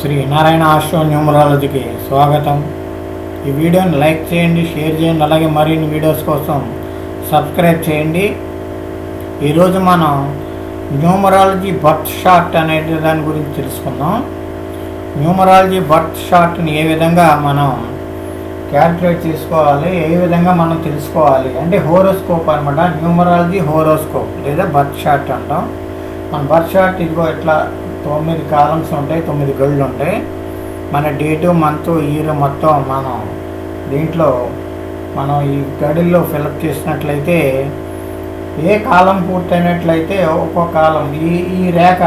శ్రీ నారాయణ ఆశ్రమ న్యూమరాలజీకి స్వాగతం. ఈ వీడియోని లైక్ చేయండి షేర్ చేయండి అలాగే మరిన్ని వీడియోస్ కోసం సబ్స్క్రైబ్ చేయండి. ఈరోజు మనం న్యూమరాలజీ బర్త్ షార్ట్ అనే దాని గురించి తెలుసుకుందాం. న్యూమరాలజీ బర్త్ షార్ట్ని ఏ విధంగా మనం క్యాల్కులేట్ చేసుకోవాలి ఏ విధంగా మనం తెలుసుకోవాలి అంటే హోరోస్కోప్ అనమాట న్యూమరాలజీ హోరోస్కోప్ లేదా బర్త్ షార్ట్ అంటాం. మన బర్త్ షార్ట్ ఇదిగో ఇట్లా తొమ్మిది కాలమ్స్ ఉంటాయి తొమ్మిది గళ్ళు ఉంటాయి. మన డేటు మంత్ ఇయర్ మొత్తం మనం దీంట్లో మనం ఈ గడుల్లో ఫిలప్ చేసినట్లయితే ఏ కాలం పూర్తయినట్లయితే ఒక్కో కాలం. ఈ ఈ రేఖ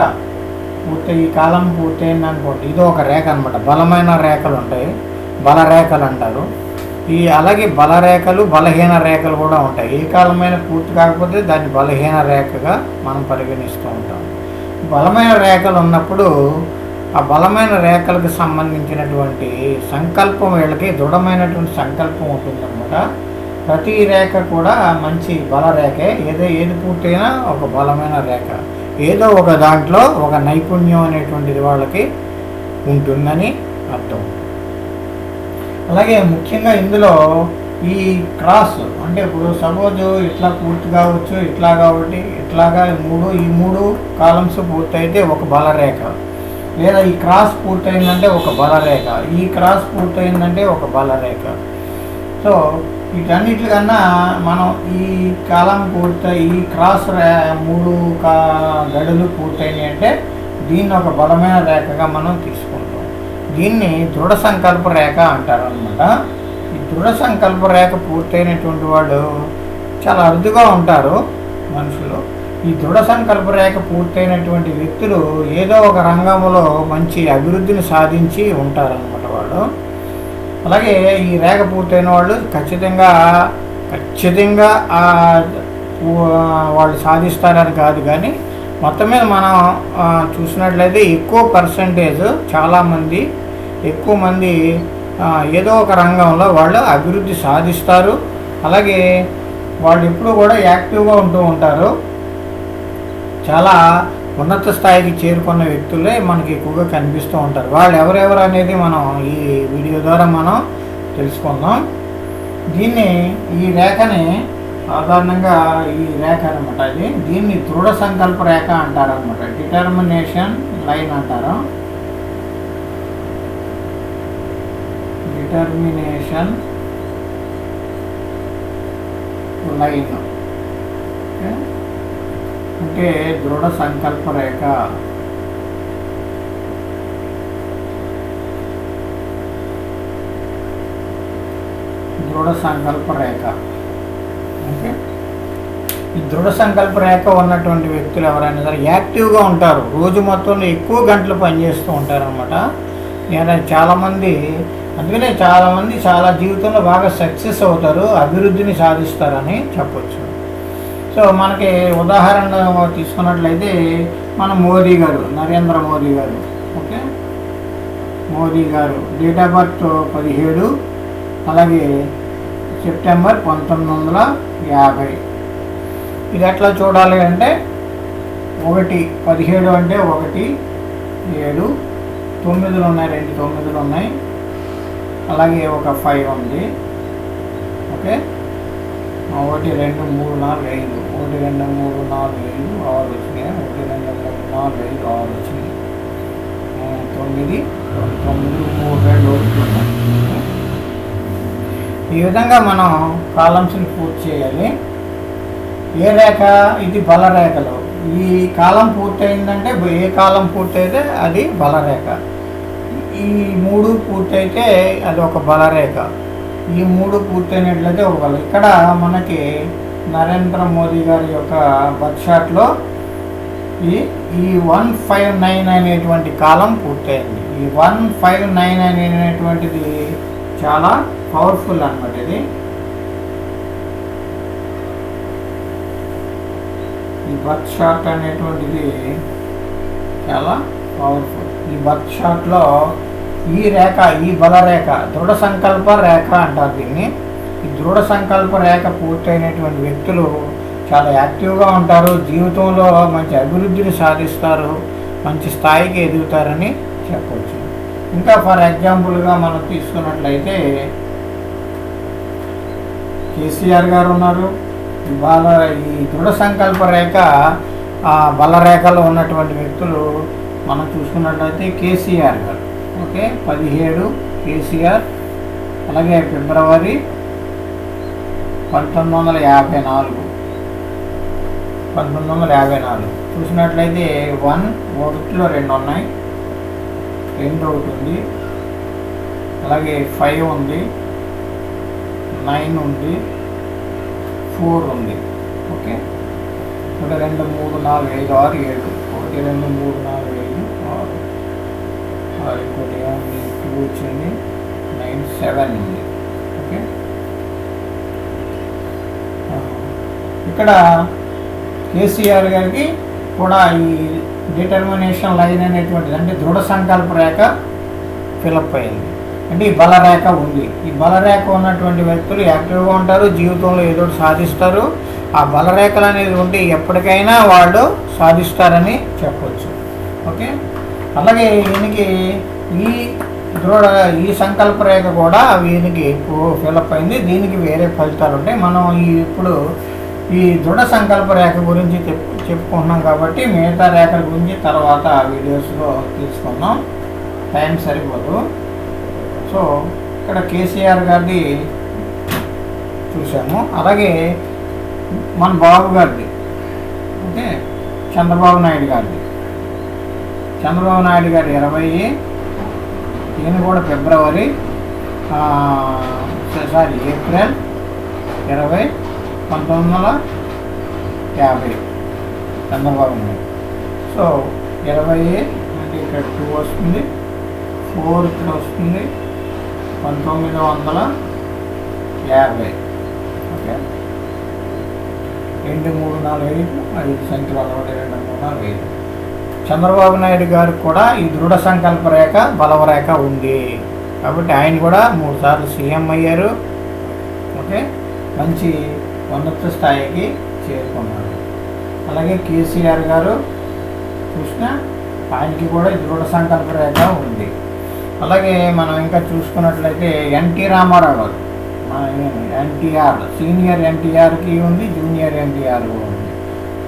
పూర్తి ఈ కాలం పూర్తయింది అనుకోండి ఇది ఒక రేఖ అనమాట బలమైన రేఖలు ఉంటాయి బల రేఖలు అంటారు. ఈ అలాగే బల రేఖలు బలహీన రేఖలు కూడా ఉంటాయి. ఏ కాలమైన పూర్తి కాకపోతే దాన్ని బలహీన రేఖగా మనం పరిగణిస్తూ ఉంటాం. బలమైన రేఖలు ఉన్నప్పుడు ఆ బలమైన రేఖలకు సంబంధించినటువంటి సంకల్పం వీళ్ళకి దృఢమైనటువంటి సంకల్పం ఉంటుందన్నమాట. ప్రతి రేఖ కూడా మంచి బల రేఖే. ఏదో ఏది పూర్తయినా ఒక బలమైన రేఖ. ఏదో ఒక దాంట్లో ఒక నైపుణ్యం అనేటువంటిది వాళ్ళకి ఉంటుందని అర్థం. అలాగే ముఖ్యంగా ఇందులో ఈ క్రాస్ అంటే ఇప్పుడు సపోజ్ ఇట్లా పూర్తి కావచ్చు ఇట్లా కాబట్టి ఇట్లాగా మూడు ఈ మూడు కాలమ్స్ పూర్తయితే ఒక బలరేఖ. లేదా ఈ క్రాస్ పూర్తయిందంటే ఒక బలరేఖ. ఈ క్రాస్ పూర్తయిందంటే ఒక బలరేఖ. సో వీటన్నిటికన్నా మనం ఈ కాలం పూర్తయి ఈ క్రాస్ రే మూడు కా గడులు పూర్తయినాయి అంటే దీన్ని ఒక బలమైన రేఖగా మనం తీసుకుంటాం. దీన్ని దృఢ సంకల్ప రేఖ అంటారు అనమాట దృఢ సంకల్ప రేఖ పూర్తయినటువంటి వాళ్ళు చాలా అరుదుగా ఉంటారు మనుషులు. ఈ దృఢ సంకల్ప రేఖ పూర్తయినటువంటి వ్యక్తులు ఏదో ఒక రంగంలో మంచి అభివృద్ధిని సాధించి ఉంటారనమాట వాళ్ళు. అలాగే ఈ రేఖ పూర్తయిన వాళ్ళు ఖచ్చితంగా ఖచ్చితంగా వాళ్ళు సాధిస్తారని కాదు కానీ మొత్తం మీద మనం చూసినట్లయితే ఎక్కువ పర్సంటేజ్ చాలామంది ఎక్కువ మంది ఏదో ఒక రంగంలో వాళ్ళు అభివృద్ధి సాధిస్తారు. అలాగే వాళ్ళు ఎప్పుడూ కూడా యాక్టివ్గా ఉంటూ ఉంటారు. చాలా ఉన్నత స్థాయికి చేరుకున్న వ్యక్తులే మనకి ఎక్కువగా కనిపిస్తూ ఉంటారు. వాళ్ళు ఎవరెవరు అనేది మనం ఈ వీడియో ద్వారా మనం తెలుసుకుందాం. దీన్ని ఈ రేఖని సాధారణంగా ఈ రేఖ అనమాట ఇది దీన్ని దృఢ సంకల్ప రేఖ అంటారు అనమాట డిటర్మినేషన్ లైన్ అంటారు. డిటర్మినేషన్ లైన్ అంటే దృఢ సంకల్ప రేఖ. దృఢ సంకల్ప రేఖ. ఓకే? ఈ దృఢ సంకల్ప రేఖ ఉన్నటువంటి వ్యక్తులు ఎవరైనా సరే యాక్టివ్గా ఉంటారు. రోజు మొత్తంలో ఎక్కువ గంటలు పనిచేస్తూ ఉంటారు అన్నమాట నేను చాలామంది అందుకనే చాలామంది చాలా జీవితంలో బాగా సక్సెస్ అవుతారు అభివృద్ధిని సాధిస్తారని చెప్పొచ్చు. సో మనకి ఉదాహరణ తీసుకున్నట్లయితే మన మోదీ గారు నరేంద్ర మోదీ గారు ఓకే? మోదీ గారు డేట్ ఆఫ్ బర్త్ పదిహేడు అలాగే సెప్టెంబర్ పంతొమ్మిది వందల యాభై. ఇది ఎట్లా చూడాలి అంటే ఒకటి పదిహేడు అంటే ఒకటి ఏడు తొమ్మిదిలు ఉన్నాయి రెండు తొమ్మిదిలు ఉన్నాయి అలాగే ఒక ఫైవ్ ఉంది. ఓకే? ఒకటి రెండు మూడు నాలుగు ఐదు. ఒకటి రెండు మూడు నాలుగు ఐదు ఆరు వచ్చినాయి? ఒకటి రెండు మూడు నాలుగు ఐదు ఆరు వచ్చినాయి. తొమ్మిది తొమ్మిది మూడు రెండు ఒకటి ఈ విధంగా మనం కాలమ్స్ని పూర్తి చేయాలి. ఏ రేఖ? ఇది బలరేఖలు. ఈ కాలం పూర్తయిందంటే ఏ కాలం పూర్తయితే అది బలరేఖ. ఈ మూడు పూర్తయితే అది ఒక బలరేఖ. ఈ మూడు పూర్తయినట్లయితే ఒక బల ఇక్కడ మనకి నరేంద్ర మోదీ గారి యొక్క బర్త్ షాట్లో ఈ ఈ వన్ ఫైవ్ నైన్ అనేటువంటి కాలం పూర్తయింది. ఈ వన్ ఫైవ్ నైన్ అనేటువంటిది చాలా పవర్ఫుల్ అనమాట ఇది. ఈ బర్త్ షాట్ అనేటువంటిది చాలా పవర్ఫుల్. ఈ వర్క్షాప్లో ఈ రేఖ ఈ బల రేఖ దృఢ సంకల్ప రేఖ అంటారు దీన్ని. ఈ దృఢ సంకల్ప రేఖ పూర్తయినటువంటి వ్యక్తులు చాలా యాక్టివ్గా ఉంటారు జీవితంలో మంచి అభివృద్ధిని సాధిస్తారు మంచి స్థాయికి ఎదుగుతారని చెప్పవచ్చు. ఇంకా ఫర్ ఎగ్జాంపుల్గా మనం తీసుకున్నట్లయితే కేసీఆర్ గారు ఉన్నారు. బాల ఈ దృఢ సంకల్ప రేఖ ఆ బలరేఖలో ఉన్నటువంటి వ్యక్తులు మనం చూసుకున్నట్లయితే కేసీఆర్ గారు. ఓకే పదిహేడు కేసీఆర్ అలాగే ఫిబ్రవరి పంతొమ్మిది వందల యాభై నాలుగు. పంతొమ్మిది వందల యాభై నాలుగు. చూసినట్లయితే వన్ ఒకటిలో రెండు ఉన్నాయి రెండు ఒకటి ఉంది అలాగే ఫైవ్ ఉంది నైన్ ఉంది ఫోర్ ఉంది. ఓకే ఒకటి రెండు మూడు నాలుగు ఐదు ఆరు ఏడు. ఒకటి రెండు మూడు నాలుగు ఇంకోటి ఏముంది టూ వచ్చింది నైన్ సెవెన్ ఉంది. ఓకే? ఇక్కడ కేసీఆర్ గారికి కూడా ఈ డిటర్మినేషన్ లైన్ అనేటువంటిది అంటే దృఢ సంకల్ప రేఖ ఫిలప్ అయింది. అంటే ఈ బలరేఖ ఉంది. ఈ బలరేఖ ఉన్నటువంటి వ్యక్తులు యాక్టివ్గా ఉంటారు జీవితంలో ఏదో సాధిస్తారు. ఆ బలరేఖలు అనేది ఉంటే ఎప్పటికైనా వాళ్ళు సాధిస్తారని చెప్పవచ్చు ఓకే? అలాగే ఈయనకి ఈ దృఢ ఈ సంకల్ప రేఖ కూడా వీనికి ఫిలప్ అయింది. దీనికి వేరే ఫలితాలు ఉంటాయి. మనం ఈ ఇప్పుడు ఈ దృఢ సంకల్ప రేఖ గురించి చెప్పుకుంటున్నాం కాబట్టి మిగతా రేఖల గురించి తర్వాత వీడియోస్లో తీసుకుందాం టైం సరిపోదు. సో ఇక్కడ కేసీఆర్ గారిది చూసాము. అలాగే మన బాబు గారిది. ఓకే? చంద్రబాబు నాయుడు గారిది. చంద్రబాబు నాయుడు గారు ఇరవై ఈయన కూడా ఫిబ్రవరి సారీ ఏప్రిల్ ఇరవై పంతొమ్మిది వందల యాభై చంద్రబాబు నాయుడు. సో ఇరవై అంటే ఇక్కడ టూ వస్తుంది ఫోర్ ఇక్కడ వస్తుంది పంతొమ్మిది వందల యాభై. ఓకే. రెండు మూడు నాలుగు ఐదు ఐదు సంఖ్యలు అలవాటు రెండు మూడు నాలుగు ఐదు. చంద్రబాబు నాయుడు గారికి కూడా ఈ దృఢ సంకల్ప రేఖ బలవరేఖ ఉంది. కాబట్టి ఆయన కూడా మూడుసార్లు సీఎం అయ్యారు. ఓకే? మంచి ఉన్నత స్థాయికి చేరుకున్నారు. అలాగే కేసీఆర్ గారు చూసిన ఆయనకి కూడా ఈ దృఢ సంకల్ప రేఖ ఉంది. అలాగే మనం ఇంకా చూసుకున్నట్లయితే ఎన్టీ రామారావు గారు ఎన్టీఆర్ సీనియర్ ఎన్టీఆర్కి ఉంది జూనియర్ ఎన్టీఆర్ ఉంది.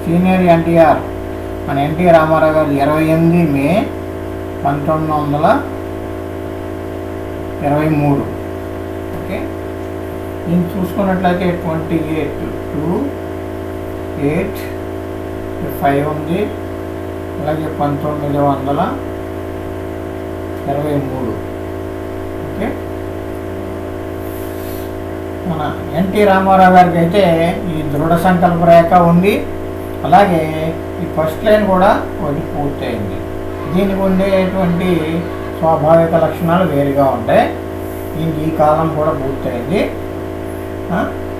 సీనియర్ ఎన్టీఆర్ మన ఎన్టీ రామారావు గారు ఇరవై ఎనిమిది మే పంతొమ్మిది వందల ఇరవై మూడు. ఓకే? దీన్ని చూసుకున్నట్లయితే twenty eight two eight five ఉంది. అలాగే పంతొమ్మిది వందల ఇరవై మూడు. ఓకే? మన ఎన్టీ రామారావు గారికి అయితే ఈ దృఢ సంకల్ప రేఖ ఉంది. అలాగే ఈ ఫస్ట్ లైన్ కూడా ఒకటి పూర్తయింది. దీనికి ఉండేటువంటి స్వాభావిక లక్షణాలు వేరుగా ఉంటాయి. దీనికి ఈ కాలం కూడా పూర్తయింది.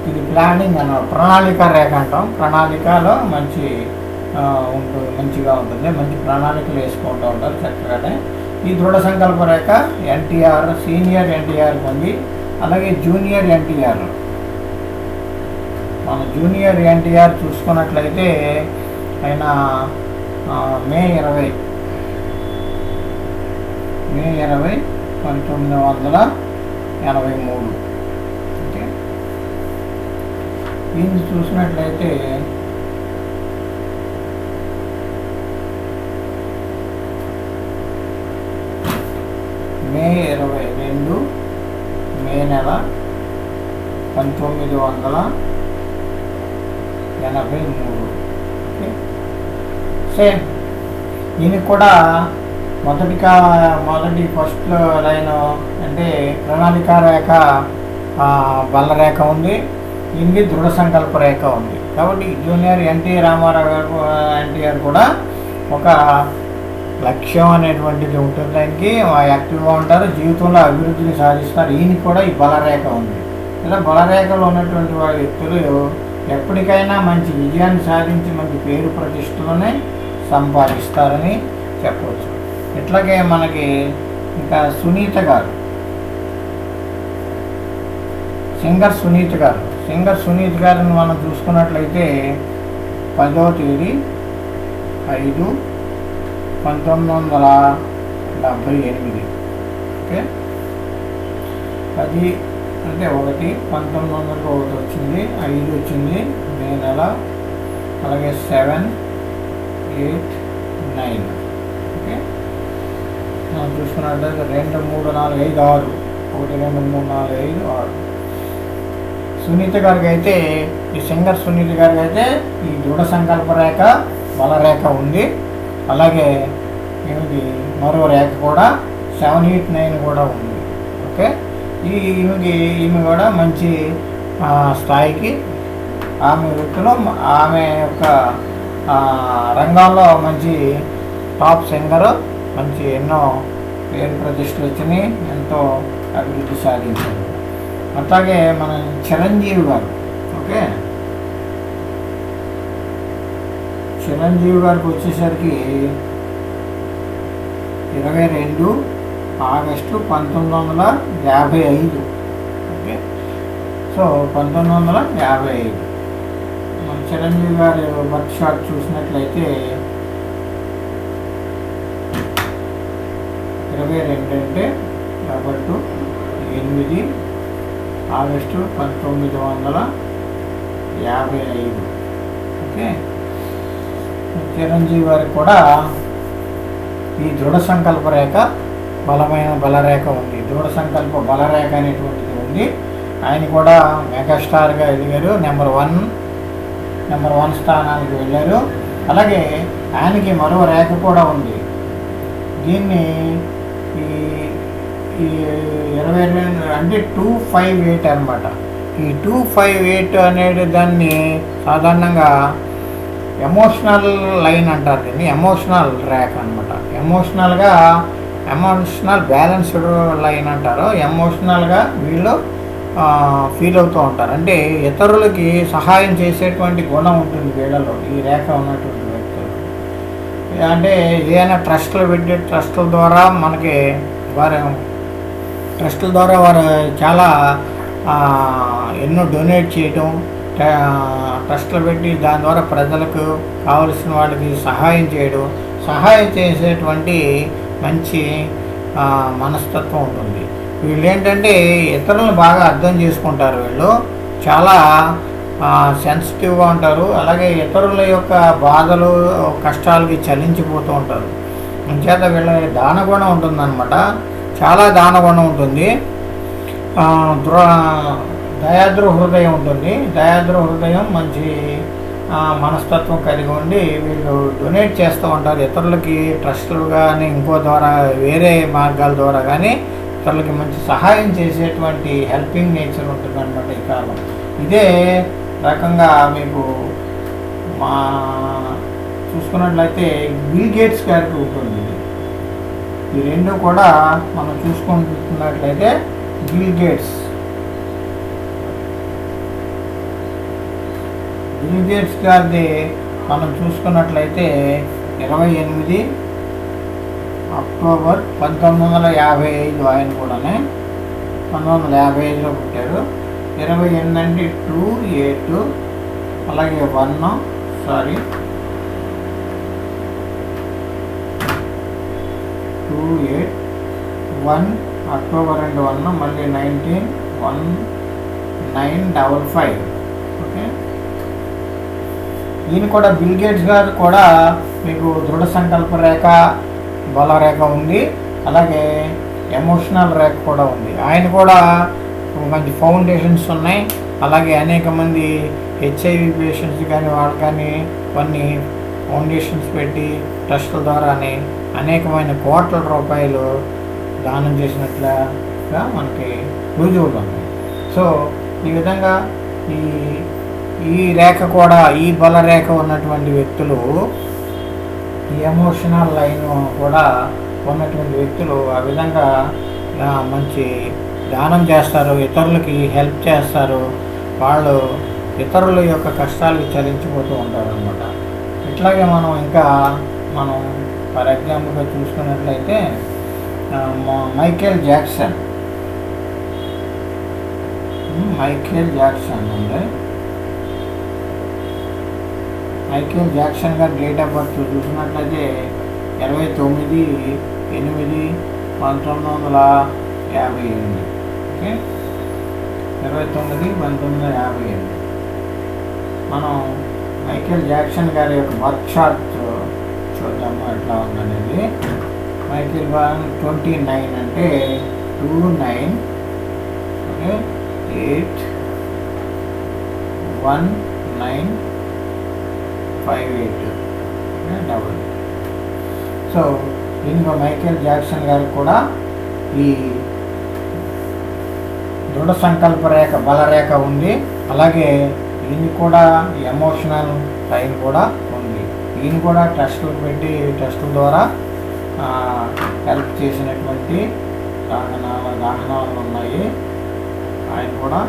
ఇది ప్లానింగ్ అన్న ప్రణాళిక రేఖ అంటాం. ప్రణాళికలో మంచి ఉంటుంది మంచిగా ఉంటుంది. మంచి ప్రణాళికలు వేసుకుంటూ ఉంటారు చక్కగానే. ఈ దృఢ సంకల్ప రేఖ ఎన్టీఆర్ సీనియర్ ఎన్టీఆర్ ఉంది అలాగే జూనియర్ ఎన్టీఆర్ మన జూనియర్ ఎన్టీఆర్ చూసుకున్నట్లయితే ఆయన మే ఇరవై. మే ఇరవై పంతొమ్మిది వందల ఎనభై మూడు. ఓకే? దీన్ని చూసినట్లయితే మే ఇరవై రెండు మే నెల పంతొమ్మిది వందల ఎనభై మూడు. సేమ్. దీనికి కూడా మొదటి మొదటి ఫస్ట్ లైన్ అంటే ప్రణాళిక రేఖ బలరేఖ బల్ల రేఖ ఉంది. దీనికి దృఢ సంకల్ప రేఖ ఉంది. కాబట్టి జూనియర్ ఎన్టీ రామారావు గారు ఎన్టీఆర్ కూడా ఒక లక్ష్యం అనేటువంటిది ఉంటుంది దానికి యాక్టివ్గా ఉంటారు జీవితంలో అభివృద్ధిని సాధిస్తారు. ఈయనకి కూడా ఈ బలరేఖ ఉంది. ఇలా బలరేఖలో ఉన్నటువంటి వారి వ్యక్తులు ఎప్పటికైనా మంచి విజయాన్ని సాధించి మంచి పేరు ప్రతిష్టలని సంపాదిస్తారని చెప్పవచ్చు. ఇట్లాగే మనకి ఇంకా సునీత గారు. సింగర్ సునీత గారు. సింగర్ సునీత్ గారిని మనం చూసుకున్నట్లయితే పదో తేదీ ఐదు పంతొమ్మిది వందల డెబ్భై ఎనిమిది. ఓకే? పది అంటే ఒకటి పంతొమ్మిది వందలకు ఒకటి వచ్చింది ఐదు వచ్చింది మే నెల అలాగే సెవెన్ ఎయిట్ నైన్. ఓకే? మనం చూసుకున్నట్లయితే రెండు మూడు నాలుగు ఐదు ఆరు. ఒకటి రెండు మూడు నాలుగు ఐదు ఆరు. సునీత గారికి అయితే ఈ సింగర్ సునీత గారికి అయితే ఈ దృఢ సంకల్ప రేఖ బలరేఖ ఉంది. అలాగే ఈమెకి మరో రేఖ కూడా సెవెన్ ఎయిట్ నైన్ కూడా ఉంది. ఓకే? ఈ ఈమెకి ఈమె కూడా మంచి స్థాయికి ఆమె వృత్తిలో ఆమె యొక్క రంగాల్లో మంచి టాప్ సింగర్ మంచి ఎన్నో పేరు ప్రతిష్టలు వచ్చినాయి ఎంతో అభివృద్ధి సాధించారు. అట్లాగే మన చిరంజీవి గారు ఓకే? చిరంజీవి గారికి వచ్చేసరికి ఇరవై రెండు ఆగస్టు పంతొమ్మిది వందల యాభై ఐదు. ఓకే? సో పంతొమ్మిది వందల యాభై ఐదు. మన చిరంజీవి గారి వర్క్ షాట్ చూసినట్లయితే ఇరవై రెండు అంటే కాబట్టి ఎనిమిది ఆగస్టు పంతొమ్మిది వందల యాభై ఐదు. ఓకే? చిరంజీవి గారికి కూడా ఈ దృఢ సంకల్ప రేఖ బలమైన బలరేఖ ఉంది. దృఢ సంకల్ప బలరేఖ అనేటువంటిది ఉంది. ఆయన కూడా మెగాస్టార్గా ఎదిగారు. నెంబర్ వన్ నెంబర్ వన్ స్థానానికి వెళ్ళారు. అలాగే ఆయనకి మరో రేఖ కూడా ఉంది. దీన్ని ఈ ఈ ఇరవై రెండు అంటే టూ ఫైవ్ ఎయిట్ అనమాట ఈ టూ ఫైవ్ ఎయిట్ అనేది దాన్ని సాధారణంగా ఎమోషనల్ లైన్ అంటారు దీన్ని. ఎమోషనల్ ర్యాక్ అనమాట ఎమోషనల్గా ఎమోషనల్ బ్యాలెన్స్డ్ లైన్ అంటారు ఎమోషనల్గా వీళ్ళు ఫీల్ అవుతూ ఉంటారు. అంటే ఇతరులకి సహాయం చేసేటువంటి గుణం ఉంటుంది వీళ్ళలో ఈ రేఖ ఉన్నటువంటి వ్యక్తులు. అంటే ఏదైనా ట్రస్ట్లు పెట్టే ట్రస్టుల ద్వారా మనకి వారు ట్రస్టుల ద్వారా వారు చాలా ఎన్నో డొనేట్ చేయటం ట్రస్ట్లు ట్రస్టులు పెట్టి దాని ద్వారా ప్రజలకు కావలసిన వాళ్ళకి సహాయం చేయడం సహాయం చేసేటువంటి మంచి మనస్తత్వం ఉంటుంది. వీళ్ళు ఏంటంటే ఇతరులను బాగా అర్థం చేసుకుంటారు వీళ్ళు. చాలా సెన్సిటివ్గా ఉంటారు. అలాగే ఇతరుల యొక్క బాధలు కష్టాలకి చలించిపోతూ ఉంటారు. చేత వీళ్ళ దానగుణం ఉంటుందన్నమాట. చాలా దానగుణం ఉంటుంది. దృ దయాద్ర హృదయం ఉంటుంది. దయాద్ర హృదయం మంచి మనస్తత్వం కలిగి ఉండి వీళ్ళు డొనేట్ చేస్తూ ఉంటారు. ఇతరులకి ట్రస్టులు కానీ ఇంకో ద్వారా వేరే మార్గాల ద్వారా కానీ ఇతరులకి మంచి సహాయం చేసేటువంటి హెల్పింగ్ నేచర్ ఉంటుంది అనమాట ఈ కాలం. ఇదే రకంగా మీకు మా చూసుకున్నట్లయితే బిల్ గేట్స్ గారికి ఉంటుంది ఈ రెండు కూడా మనం చూసుకుంటున్నట్లయితే బిల్ గేట్స్ బిల్ గేట్స్ గారిది మనం చూసుకున్నట్లయితే ఇరవై ఎనిమిది అక్టోబర్ పంతొమ్మిది వందల యాభై ఐదు ఆయన కూడానే పంతొమ్మిది వందల యాభై ఐదులో పుట్టారు. ఇరవై ఎనిమిది అంటే టూ ఎయిట్ అలాగే one sorry two eight one October రెండు వన్ మళ్ళీ nineteen one nine double five okay? ఈయన కూడా బిల్ గేట్స్ గారు కూడా మీకు దృఢ సంకల్ప రేఖ బల రేఖ ఉంది. అలాగే ఎమోషనల్ రేఖ కూడా ఉంది. ఆయన కూడా మంచి ఫౌండేషన్స్ ఉన్నాయి. అలాగే అనేక మంది హెచ్ఐవి పేషెంట్స్ కానీ వాళ్ళు కానీ కొన్ని ఫౌండేషన్స్ పెట్టి ట్రస్టుల ద్వారానే అనేకమైన కోట్ల రూపాయలు దానం చేసినట్లుగా మనకి రుజువులు ఉన్నాయి సో ఈ విధంగా ఈ ఈ రేఖ కూడా ఈ బల రేఖ ఉన్నటువంటి వ్యక్తులు ఈ ఎమోషనల్ లైన్ కూడా ఉన్నటువంటి వ్యక్తులు ఆ విధంగా మంచి దానం చేస్తారు ఇతరులకి హెల్ప్ చేస్తారు. వాళ్ళు ఇతరుల యొక్క కష్టాలకి చలించిపోతూ ఉంటారు అనమాట ఇట్లాగే మనం ఇంకా మనం ఫర్ ఎగ్జాంపుల్గా చూసుకున్నట్లయితే మైకేల్ జాక్సన్. మైకేల్ జాక్సన్ అండి మైకేల్ జాక్సన్ గారి డేట్ ఆఫ్ బర్త్ చూసినట్లయితే ఇరవై తొమ్మిది ఎనిమిది పంతొమ్మిది వందల యాభై ఎనిమిది. ఓకే? ఇరవై తొమ్మిది పంతొమ్మిది వందల యాభై ఎనిమిది. మనం మైకేల్ జాక్సన్ గారి యొక్క బర్త్ చార్ట్ చూద్దాము ఎట్లా ఉందనేది. మైకేల్ బాన్ ట్వంటీ నైన్ అంటే two nine okay? Eight one nine five eight. Double so దీనిలో మైకేల్ జాక్సన్ గారికి కూడా ఈ దృఢ సంకల్ప రేఖ బలరేఖ ఉంది. అలాగే ఈయన కూడా ఎమోషనల్ టైం కూడా ఉంది. ఈయన కూడా టెస్టులు పెట్టి టెస్టుల ద్వారా హెల్ప్ చేసినటువంటి దాహనాల దాహనాలు ఉన్నాయి. ఆయన కూడా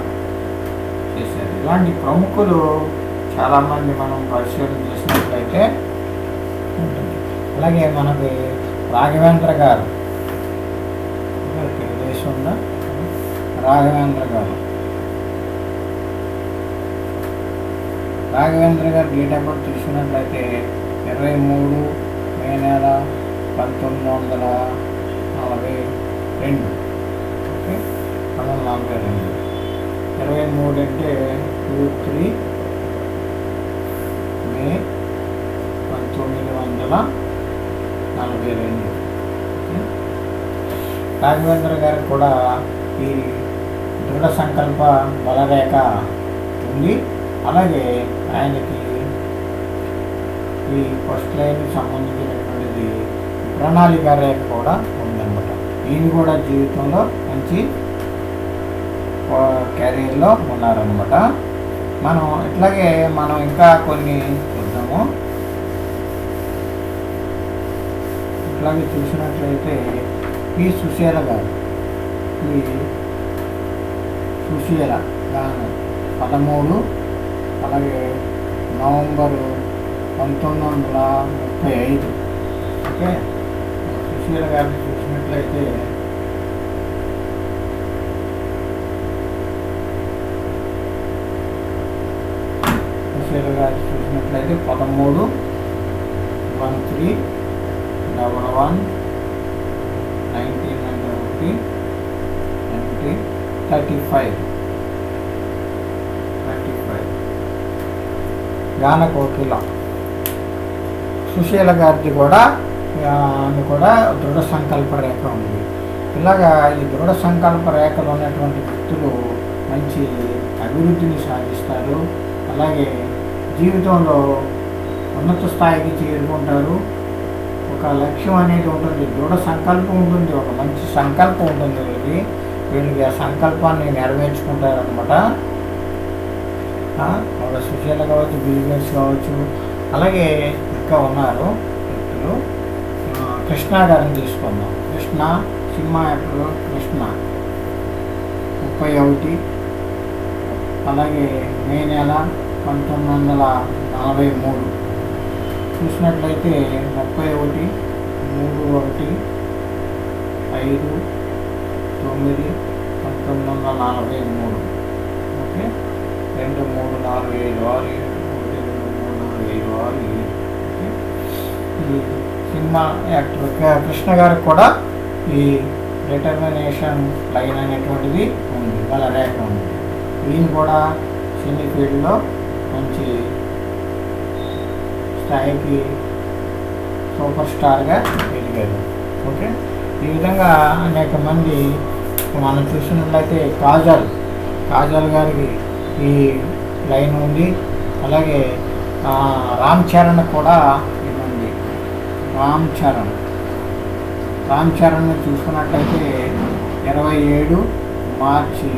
చేశారు. ఇలాంటి ప్రముఖులు చాలామంది మనం పరిశీలన చేసినట్లయితే ఉంటుంది. అలాగే మనకి రాఘవేంద్ర గారు. దేశం రాఘవేంద్ర గారు. రాఘవేంద్ర గారు డేట్ ఆఫ్ బర్త్ చూసినట్లయితే ఇరవై మూడు మే నెల పంతొమ్మిది వందల నలభై రెండు. ఓకే? పంతొమ్మిది వందల నలభై రెండు. ఇరవై మూడు అంటే టూ త్రీ వందల నలభై రెండు రాఘవేంద్ర గారు కూడా ఈ దృఢ సంకల్ప బలరేఖ ఉంది. అలాగే ఆయనకి ఈ ఫస్ట్ లైన్కి సంబంధించినటువంటిది ప్రణాళిక రేఖ కూడా ఉందన్నమాట. ఈయన కూడా జీవితంలో మంచి క్యారియర్లో ఉన్నారనమాట మనం ఇట్లాగే మనం ఇంకా కొన్ని చూద్దాము. అలాగే చూసినట్లయితే పి సుశీల గారు ఈ సుశీల గాను పదమూడు అలాగే నవంబరు పంతొమ్మిది వందల ముప్పై ఐదు. ఓకే? సుశీల గారిని చూసినట్లయితే సుశీల గారిని చూసినట్లయితే పదమూడు వన్ త్రీ వన్ నైన్టీన్ అంటే ఒకటి nineteen thirty five thirty five గాన కోకిల సుశీల గారిది కూడా ఆమె కూడా దృఢ సంకల్ప రేఖ ఉంది. ఇలాగా ఈ దృఢ సంకల్ప రేఖలు ఉన్నటువంటి వ్యక్తులు మంచి అభివృద్ధిని సాధిస్తారు. అలాగే జీవితంలో ఉన్నత స్థాయికి చేరుకుంటారు. ఒక లక్ష్యం అనేది ఉంటుంది. దృఢ సంకల్పం ఉంటుంది. ఒక మంచి సంకల్పం ఉంటుంది. వీళ్ళకి వీళ్ళకి ఆ సంకల్పాన్ని నెరవేర్చుకుంటారనమాట ఒక సుశీల కావచ్చు బిజినెస్ కావచ్చు. అలాగే ఇంకా ఉన్నారు వ్యక్తులు. ఆ, కృష్ణ గారిని తీసుకుందాం. Krishna cinema actor Krishna. ముప్పై ఒకటి. అలాగే మే నెల పంతొమ్మిది వందల నలభై మూడు. చూసినట్లయితే ముప్పై ఒకటి మూడు ఒకటి ఐదు తొమ్మిది పంతొమ్మిది వందల నలభై మూడు. ఓకే? రెండు మూడు నాలుగు ఐదు ఆరు ఏడు ఒకటి రెండు మూడు నాలుగు ఐదు ఆరు ఏడు. ఓకే? ఈ సినిమా యాక్టర్ కృష్ణ గారికి కూడా ఈ డిటర్మినేషన్ లైన్ అనేటువంటిది ఉంది. వాళ్ళ రేఖ ఉంది. దీన్ని కూడా సినీ ఫీల్డ్లో మంచి స్థాయికి సూపర్ స్టార్గా ఎదిగారు ఓకే? ఈ విధంగా అనేక మంది మనం చూసినట్లయితే కాజల్ కాజల్ గారికి ఈ లైన్ ఉంది. అలాగే రామ్ చరణ్ కూడా ఇది ఉంది రామ్ చరణ్. రామ్ చరణ్ చూసుకున్నట్లయితే ఇరవై ఏడు మార్చి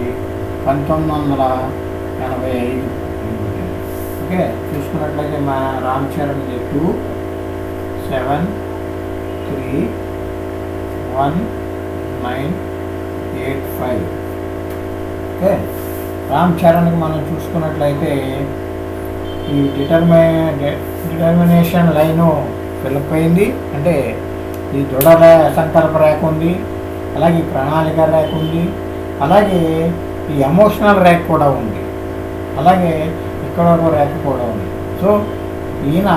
పంతొమ్మిది వందల ఎనభై ఐదు. ఓకే చూసుకున్నట్లయితే మా Ram Charan two seven three one nine eight five. Okay Ram చరణ్కి మనం చూసుకున్నట్లయితే ఈ డిటర్మి డిటర్మినేషన్ లైను ఫిలప్ అయింది అంటే ఈ దృఢ సంకల్ప రేఖ ఉంది అలాగే ప్రణాళిక రేఖ ఉంది అలాగే ఈ ఎమోషనల్ రేఖ కూడా ఉంది. అలాగే ఇక్కడ ఒక రేఖ కూడా ఉంది సో ఈయన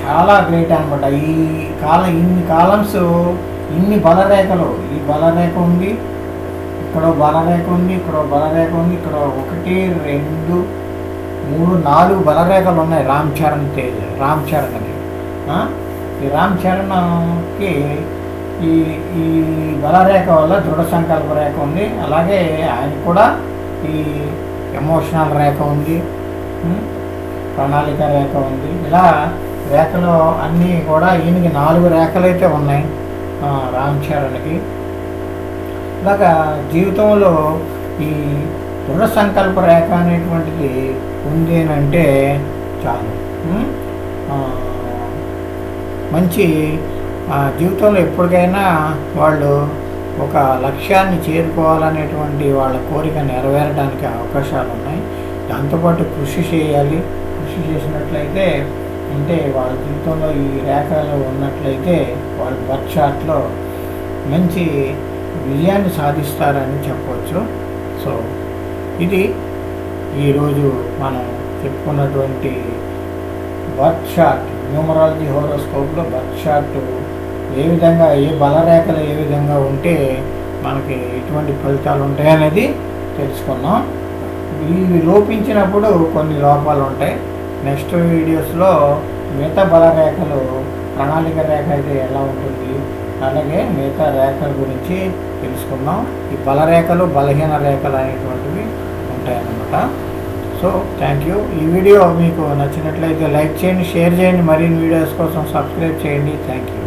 చాలా గ్రేట్ అనమాట ఈ కాలం ఇన్ని కాలమ్స్ ఇన్ని బలరేఖలు. ఈ బలరేఖ ఉంది ఇక్కడ బలరేఖ ఉంది ఇక్కడ బలరేఖ ఉంది ఇక్కడ ఒకటి రెండు మూడు నాలుగు బలరేఖలు ఉన్నాయి. రామ్ చరణ్ తేజ్ రామ్ చరణ్ అని. ఈ రామ్ చరణ్కి ఈ ఈ బలరేఖ వల్ల దృఢ సంకల్ప రేఖ ఉంది. అలాగే ఆయన కూడా ఈ ఎమోషనల్ రేఖ ఉంది ప్రణాళిక రేఖ ఉంది. ఇలా రేఖలో అన్నీ కూడా ఈయనకి నాలుగు రేఖలు అయితే ఉన్నాయి రామ్ చరణ్కి. ఇలాగా జీవితంలో ఈ దృఢ సంకల్ప రేఖ అనేటువంటిది ఉంది అని అంటే చాలు మంచి జీవితంలో ఎప్పటికైనా వాళ్ళు ఒక లక్ష్యాన్ని చేరుకోవాలనేటువంటి వాళ్ళ కోరిక నెరవేరడానికి అవకాశాలు ఉన్నాయి దాంతోపాటు కృషి చేయాలి. కృషి చేసినట్లయితే అంటే వాళ్ళ జీవితంలో ఈ రేఖలు ఉన్నట్లయితే వాళ్ళ బర్త్ చార్ట్లో మంచి విజయాన్ని సాధిస్తారని చెప్పవచ్చు సో ఇది ఈరోజు మనం చెప్పుకున్నటువంటి బర్త్ చార్ట్ న్యూమరాలజీ హోరోస్కోప్లో బర్త్ షాట్ ఏ విధంగా ఏ బలరేఖలు ఏ విధంగా ఉంటే మనకి ఎటువంటి ఫలితాలు ఉంటాయి అనేది తెలుసుకున్నాం ఇవి లోపించినప్పుడు కొన్ని లోపాలు ఉంటాయి. నెక్స్ట్ వీడియోస్లో మిగతా బలరేఖలు ప్రణాళిక రేఖ అయితే ఎలా ఉంటుంది? అలాగే మిగతా రేఖల గురించి తెలుసుకుందాం. ఈ బలరేఖలు బలహీన రేఖలు అనేటువంటివి ఉంటాయన్నమాట. So thank you. ఈ వీడియో మీకు నచ్చినట్లయితే లైక్ చేయండి షేర్ చేయండి. మరిన్ని వీడియోస్ కోసం సబ్స్క్రైబ్ చేయండి. Thank you.